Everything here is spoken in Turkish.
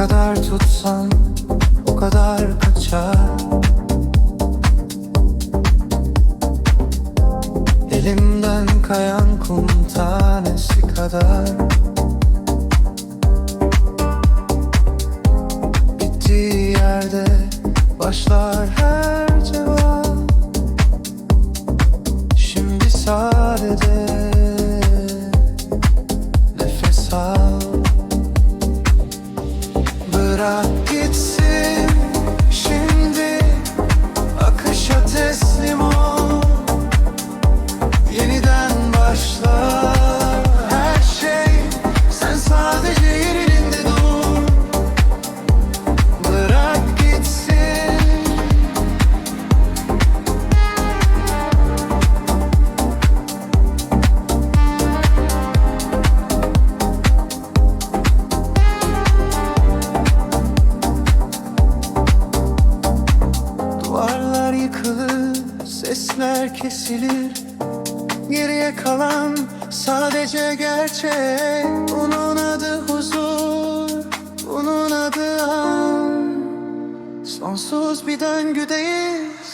kadar tutsan o kadar kaçar. Elimden kayan kum tanesi kadar. Bittiği yerde başlar her cevap. Şimdi sadece nefes al sesler kesilir. Geriye kalan sadece gerçek. Bunun adı huzur, bunun adı an. Sonsuz bir döngüdeyiz